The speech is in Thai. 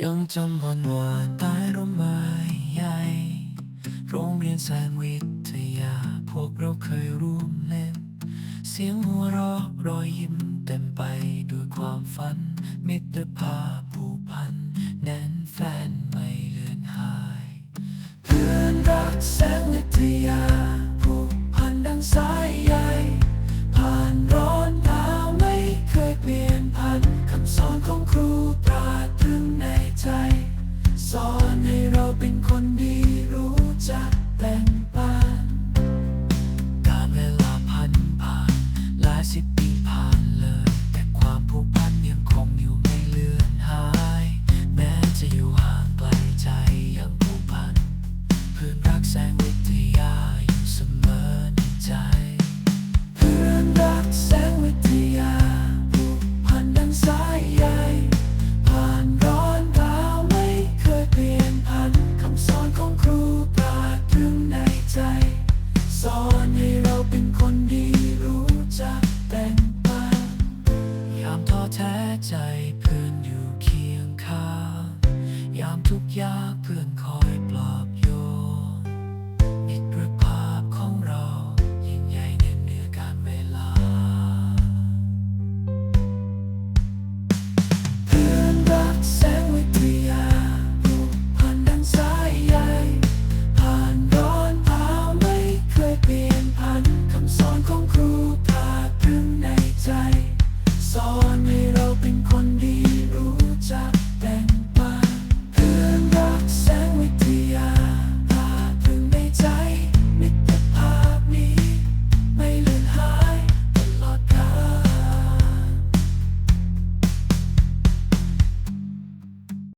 ยังจำวันวานใต้ร่มไม้ใหญ่ โรงเรียนแสงวิทยา พวกเราเคยร่วมเล่น เสียงหัวเราะรอยยิ้มเต็มไปด้วยความฝัน มิตรภาพผูกพัน แน่นแฟนไม่เลือนหาย เพื่อนรักแสงวิทยาผูกพันดังสาย รักแสงวิทยาอยู่เสมอในใจ เพื่อนรักแสงวิทยาผูกพันดังสายใยผ่านร้อนหนาวไม่เคยเปลี่ยนพันคำสอนของครูตราตรึงในใจ สอนให้เราเป็นคนดีรู้จักแบ่งปันยามท้อแท้ใจเพื่อนอยู่เคียงข้างยามทุกยากเพื่อน